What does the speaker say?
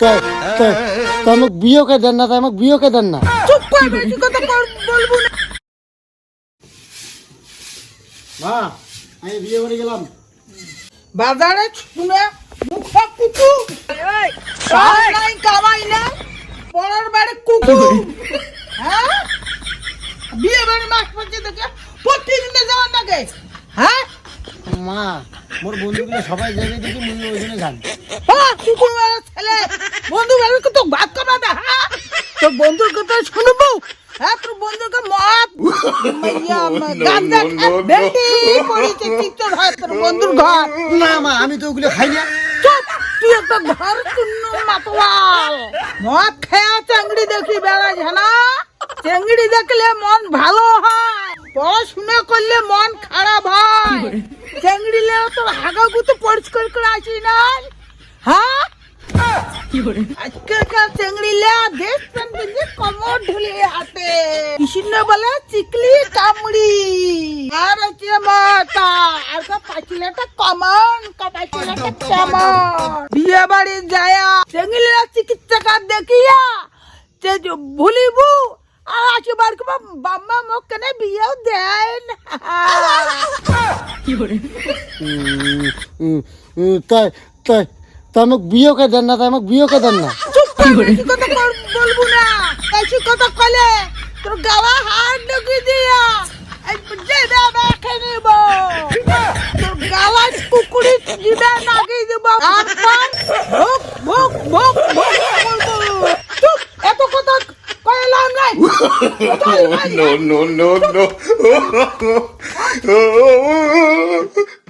তাই তাই। তা আমাকে দেন না তাই আমাকে বিয়েকে দেন না। চুপ কর বেশি কথা বলব না। মা আমি বিয়ে করে গেলাম। বাজারে শুনে মুখা কুকু নাই কামাই না পরের বাড়ি কুকু। হ্যাঁ? বিয়ে বাড়ি মাস পর্যন্ত দেখে প্রতিদিনে যাওয়ার নাকি? হ্যাঁ? মা মোর বন্ধুগুলো সবাই যাবে দেখি মুই ওইখানে যান। হ্যাঁ কুকুর মারা ছেলে বন্ধু বাড়ির তো ভাত খাবা না হ্যাঁ তোর বন্ধুর কথা শুনব? হ্যাঁ তোর বন্ধুকে মদ গাঁজা বেটি করেছে চিত্তর হয় তোর বন্ধুর ঘর। না মা আমি তো ওগুলো খাই না। তুই একটা ঘর শূন্য মাতওয়াল মদ খেয়া চেংড়ি দেখি চেংড়ি দেখলে মন ভালো হয়। পড়াশোনা করলে মন খারাপ হয়। চেংড়ি লেও তোর হাগা গুতো পরিষ্কার করে আসি না হ্যাঁ? আজকালকার চেংড়ি লে দেশ প্রেম কিন্তু কমর বলে চিকলি কামড়ি আর হচ্ছে মাতা আর পাঁচিলাটা কমন পাঁচিলাটা কেমন বিয়ে বাড়ি যায়া চেংড়িরা চিকিৎসা দেখিয়া যে ভুলিবু আর আসি বার কবা মোক কেনে বিয়েও দেয় না উম, উম, উম, তাই তাই তা আমাকে বিয়েকে দেন না তাই আমাকে বিয়েকে দেন না? চুপ কর কথা বলব না? বেশি কথা কলে তোর গাওয়া হাত ঢুকি দিয়া। এই যে দাবা খেয়ে নিব। তোর গাওয়া কুকুরি জিবে নাকি দিব। তারপর ভুক ভুক ভুক ভুক বলব চুপ এত কথা কইলাম নাই no, no, no, no.